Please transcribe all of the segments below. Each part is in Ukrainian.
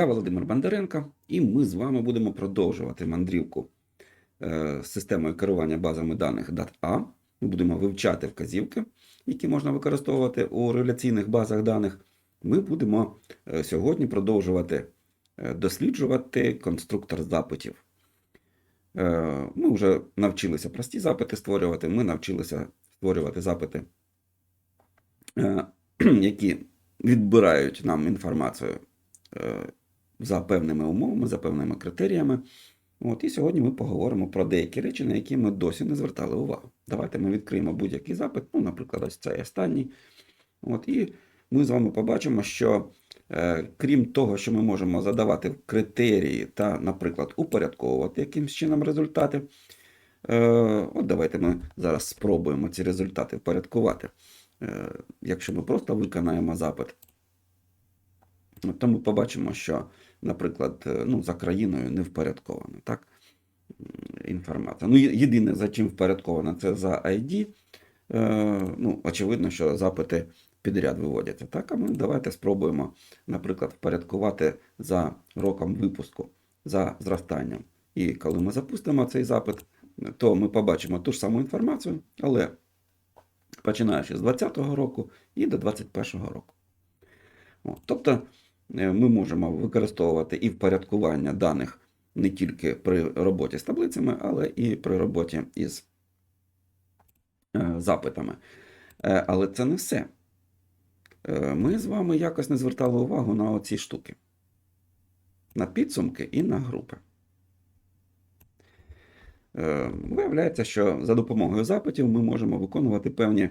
Я Володимир Бондаренко, і ми з вами будемо продовжувати мандрівку е, з системою керування базами даних DAT-A. Ми будемо вивчати вказівки, які можна використовувати у реляційних базах даних. Ми будемо е, сьогодні продовжувати е, досліджувати конструктор запитів. Ми вже навчилися прості запити створювати, ми навчилися створювати запити, які відбирають нам інформацію за певними умовами, за певними критеріями. От, і сьогодні ми поговоримо про деякі речі, на які ми досі не звертали увагу. Давайте ми відкриємо будь-який запит, ну, наприклад, ось цей останній. От, і ми з вами побачимо, що е, крім того, що ми можемо задавати критерії та, наприклад, упорядковувати якимось чином результати. Е, от давайте ми зараз спробуємо ці результати впорядкувати. Е, якщо ми просто виконаємо запит, то ми побачимо, що, наприклад, е, ну, за країною не впорядкована так? інформація. Ну, єдине, за чим впорядкована, це за ID. Е, ну, очевидно, що запити підряд виводяться. Так, а ми давайте спробуємо, наприклад, впорядкувати за роком випуску, за зростанням. І коли ми запустимо цей запит, то ми побачимо ту ж саму інформацію, але починаючи з 2020 року і до 2021 року. От, тобто ми можемо використовувати і впорядкування даних не тільки при роботі з таблицями, але і при роботі із е, запитами. Е, Але це не все. Е, Ми з вами якось не звертали увагу на оці штуки. На підсумки і на групи. Е, Виявляється, що за допомогою запитів ми можемо виконувати певні,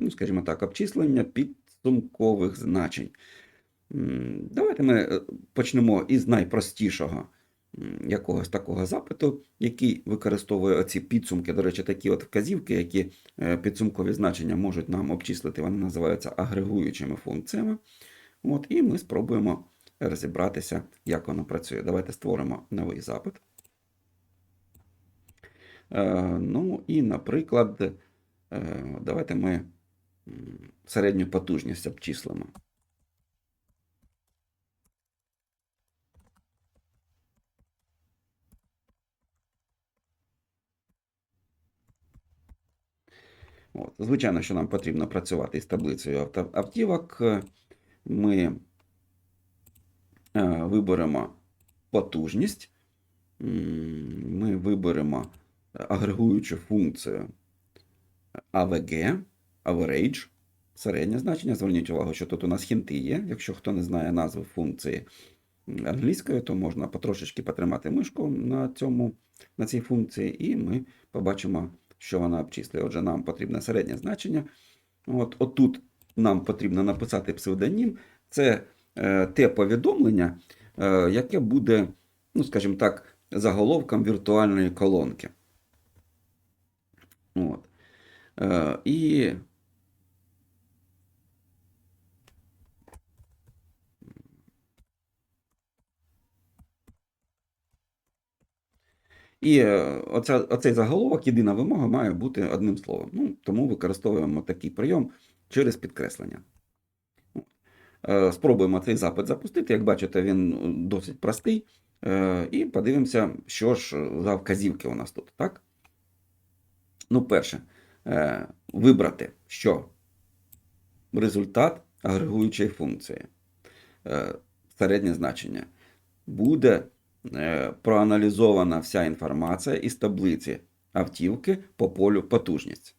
ну, скажімо так, обчислення підсумкових значень. Давайте ми е, почнемо із найпростішого якогось такого запиту, який використовує оці підсумки. До речі, такі от вказівки, які е, підсумкові значення можуть нам обчислити, вони називаються агрегуючими функціями. От, і ми спробуємо розібратися, як воно працює. Давайте створимо новий запит. Е, Ну і, наприклад, давайте ми середню потужність обчислимо. От. Звичайно, що нам потрібно працювати із таблицею автівок. Ми е, виберемо потужність, ми виберемо агрегуючу функцію AVG, average, середнє значення. Зверніть увагу, що тут у нас хінти є. Якщо хто не знає назви функції англійської, то можна потрошечки потримати мишку на, цьому, на цій функції, і ми побачимо, що вона обчислює. Отже, нам потрібне середнє значення. От, отут нам потрібно написати псевдонім. Це е, те повідомлення, е, яке буде, ну, скажімо так, заголовком віртуальної колонки. От. Е, і І е, оця, оцей заголовок, єдина вимога має бути одним словом. Ну, тому використовуємо такий прийом через підкреслення. Е, Спробуємо цей запит запустити. Як бачите, він е, досить простий. І подивимося, що ж за вказівки у нас тут. Так? Ну, перше, вибрати, що результат агрегуючої функції, середнє значення, буде проаналізована вся інформація із таблиці автівки по полю потужність.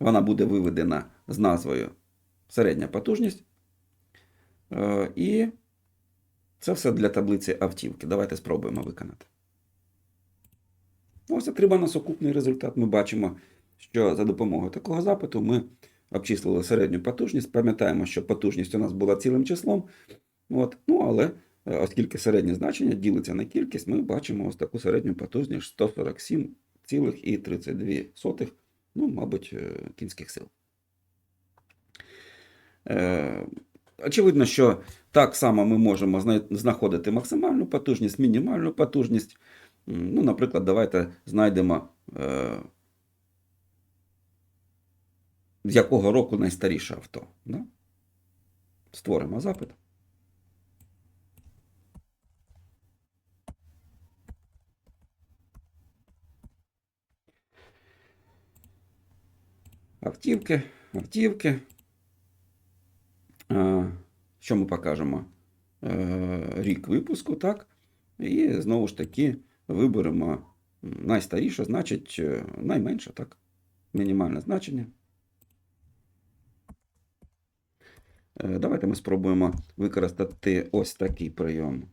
Вона буде виведена з назвою середня потужність. Е, І це все для таблиці автівки. Давайте спробуємо виконати. Ось отримано сукупний результат. Ми бачимо, що за допомогою такого запиту ми обчислили середню потужність. Пам'ятаємо, що потужність у нас була цілим числом. От. Ну, але е, оскільки середнє значення ділиться на кількість, ми бачимо ось таку середню потужність 147,32, ну, мабуть, е, кінських сил. Е, Очевидно, що так само ми можемо знаходити максимальну потужність, мінімальну потужність. Ну, наприклад, давайте знайдемо, е, з якого року найстаріше авто. Створимо запит. Автівки, автівки. Е, Що ми покажемо? Е, Рік випуску, так? І знову ж таки виберемо найстаріше, значить е, найменше, так? Мінімальне значення. Давайте ми спробуємо використати ось такий прийом.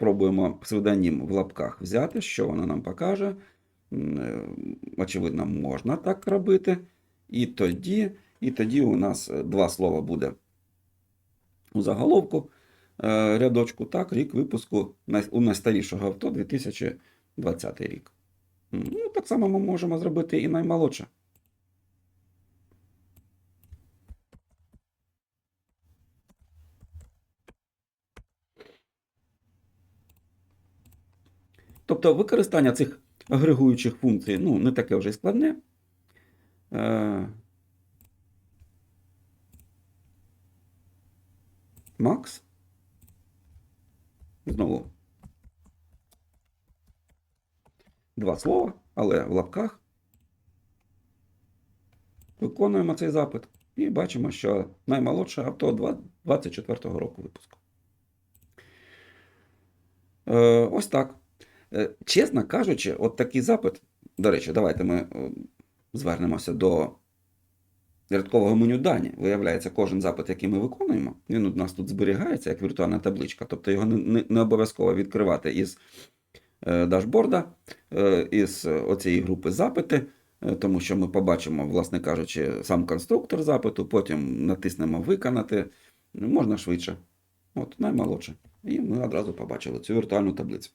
Спробуємо псевдонім в лапках взяти, що воно нам покаже. Е, Очевидно, можна так робити. І тоді, і тоді у нас е, два слова буде у заголовку е, рядочку, так, рік випуску у найстарішого авто 2020 рік. Ну, так само ми можемо зробити і наймолодше. Тобто використання цих агрегуючих функцій ну, не таке вже складне. Е, Макс. Знову. Два слова, але в лапках. Виконуємо цей запит і бачимо, що наймолодше авто 24-го року випуску. Е, ось так. Е, Чесно кажучи, от такий запит. До речі, давайте ми е, звернемося до рядкового меню дані. Виявляється, кожен запит, який ми виконуємо, він у нас тут зберігається як віртуальна табличка. Тобто його не, не, обов'язково відкривати із е, дашборда, із оцієї групи запити, тому що ми побачимо, власне кажучи, сам конструктор запиту, потім натиснемо Виконати. Можна швидше. От, наймолодше. І ми одразу побачили цю віртуальну таблицю.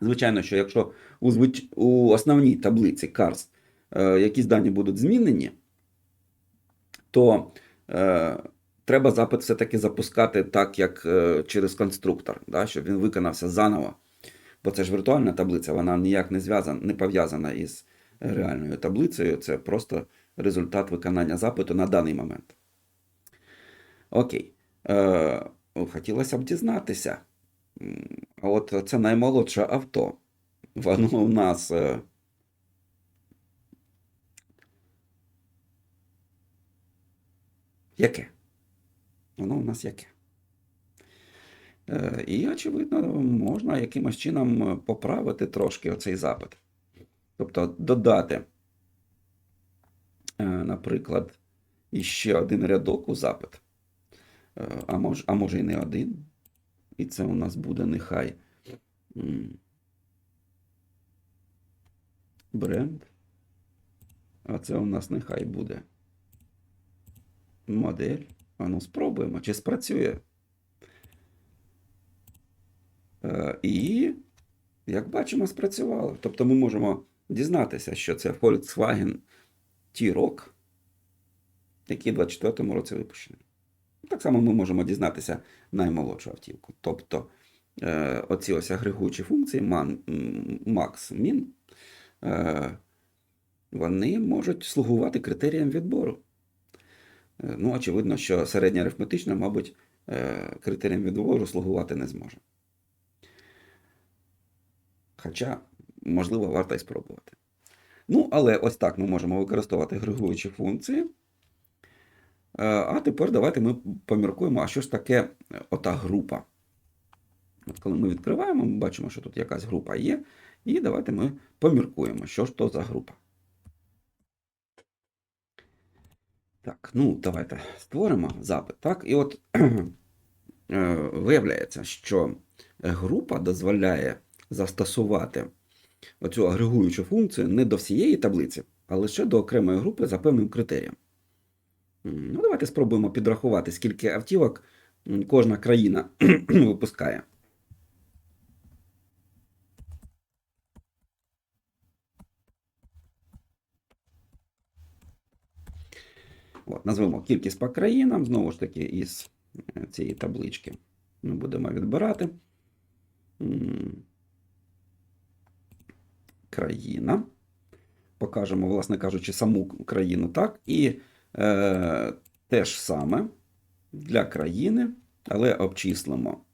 Звичайно, що якщо у, звич... у основній таблиці CARS е, якісь дані будуть змінені, то е, треба запит все-таки запускати так, як е, через конструктор, да, щоб він виконався заново. Бо це ж віртуальна таблиця, вона ніяк не зв'язана, не пов'язана із реальною таблицею. Це просто результат виконання запиту на даний момент. Окей. Е, хотілося б дізнатися. А от це наймолодше авто. Воно у нас. е, Яке? Воно у нас яке? Е, І, очевидно, можна якимось чином поправити трошки оцей запит. Тобто додати, е, наприклад, іще один рядок у запит. А може, а може і не один. І це у нас буде нехай бренд. А це у нас нехай буде модель. А ну спробуємо, чи спрацює. Е, І, як бачимо, спрацювало. Тобто ми можемо дізнатися, що це Volkswagen T-Roc, який в 24-му році випущений. Так само ми можемо дізнатися наймолодшу автівку. Тобто е, оці ось агрегуючі функції man, max, min, вони можуть слугувати критеріям відбору. Е, Ну, очевидно, що середня арифметична, мабуть, е, критеріям відбору слугувати не зможе. Хоча, можливо, варто й спробувати. Ну, але ось так ми можемо використовувати агрегуючі функції. Е, А тепер давайте ми поміркуємо, а що ж таке е, ота група. От коли ми відкриваємо, ми бачимо, що тут якась група є. І давайте ми поміркуємо, що ж то за група. Так, ну давайте створимо запит. Так, і от е, виявляється, що група дозволяє застосувати оцю агрегуючу функцію не до всієї таблиці, а лише до окремої групи за певним критерієм. Ну, давайте спробуємо підрахувати, скільки автівок кожна країна випускає. От, назвемо кількість по країнам, знову ж таки, із е, цієї таблички ми будемо відбирати. Країна. Покажемо, власне кажучи, саму країну, так? І е, те ж саме для країни, але обчислимо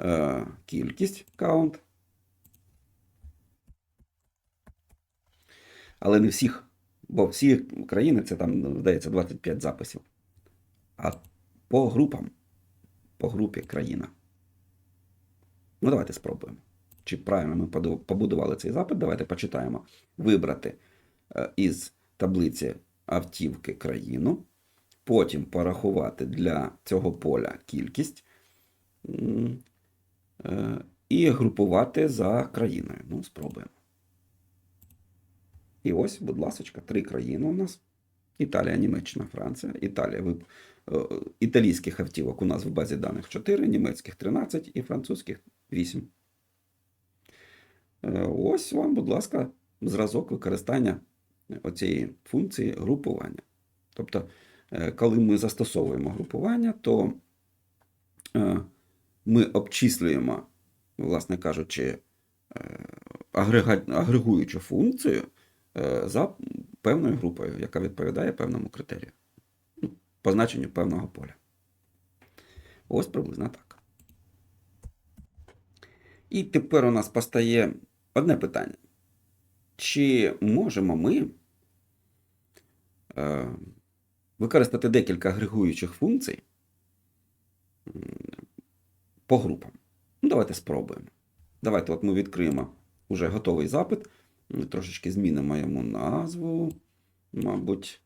е, кількість count. Але не всіх. Бо всі країни це там, здається, 25 записів. А по групам, по групі країна. Ну, давайте спробуємо. Чи правильно ми побудували цей запит? Давайте почитаємо. Вибрати е, із таблиці автівки країну, потім порахувати для цього поля кількість е, і групувати за країною. Ну, спробуємо. І ось, будь ласка, три країни у нас. Італія, Німеччина, Франція. Італія. Е, італійських автівок у нас в базі даних 4, німецьких 13 і французьких 8. Е, Ось вам, будь ласка, зразок використання оцієї функції групування. Тобто, е, коли ми застосовуємо групування, то е, ми обчислюємо, власне кажучи, е, агрегуючу функцію за певною групою, яка відповідає певному критерію, ну, позначенню певного поля. Ось приблизно так. І тепер у нас постає одне питання. Чи можемо ми е, використати декілька агрегуючих функцій по групам? Ну, давайте спробуємо. Давайте от ми відкриємо уже готовий запит. Трошечки змінимо йому назву. Мабуть.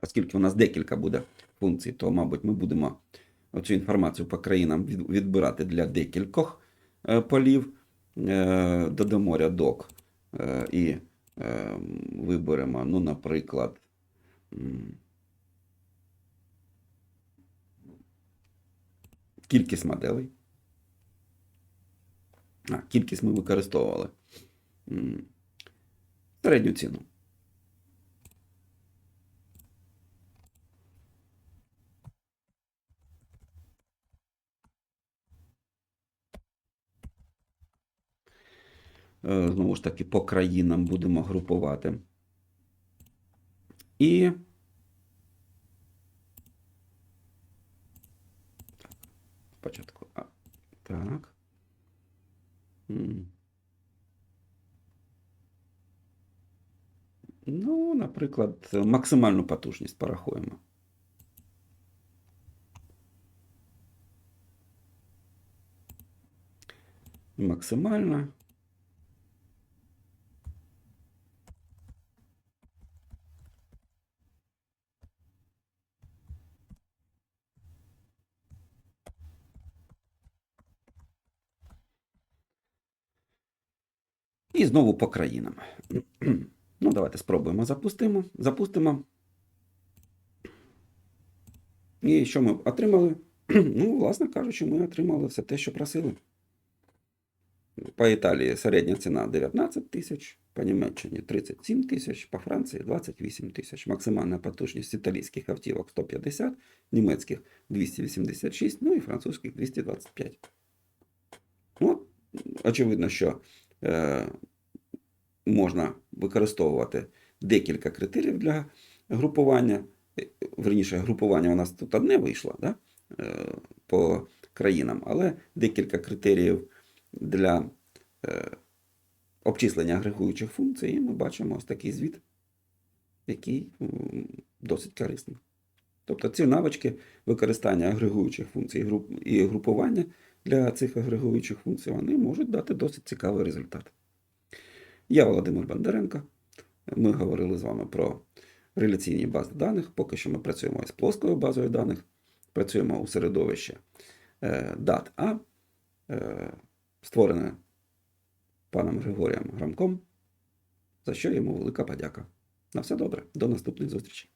Оскільки у нас декілька буде функцій, то, мабуть, ми будемо цю інформацію по країнам відбирати для декількох е, полів. Е, Додамо рядок е, і виберемо, ну, наприклад, кількість моделей. А, кількість ми використовували. Середню ціну. Знову ж таки, по країнам будемо групувати. І спочатку. Так. Ну, наприклад, максимальну потужність порахуємо. Максимальна. Знову по країнам. Ну, давайте спробуємо. Запустимо. Запустимо. І що ми отримали? Ну, власне кажучи, ми отримали все те, що просили. По Італії середня ціна 19 тисяч, по Німеччині 37 тисяч, по Франції 28 тисяч. Максимальна потужність італійських автівок 150, німецьких 286, ну і французьких 225. Ну, очевидно, що е, можна використовувати декілька критеріїв для групування. Е, Верніше, групування у нас тут одне вийшло да? е, по країнам, але декілька критеріїв для е, обчислення агрегуючих функцій, і ми бачимо ось такий звіт, який досить корисний. Тобто ці навички використання агрегуючих функцій і групування для цих агрегуючих функцій, вони можуть дати досить цікавий результат. Я Володимир Бондаренко. Ми говорили з вами про реляційні бази даних. Поки що ми працюємо із плоскою базою даних, працюємо у середовищі е, DAT-A, е, створене паном Григорієм Грамком, за що йому велика подяка. На все добре, до наступних зустрічей.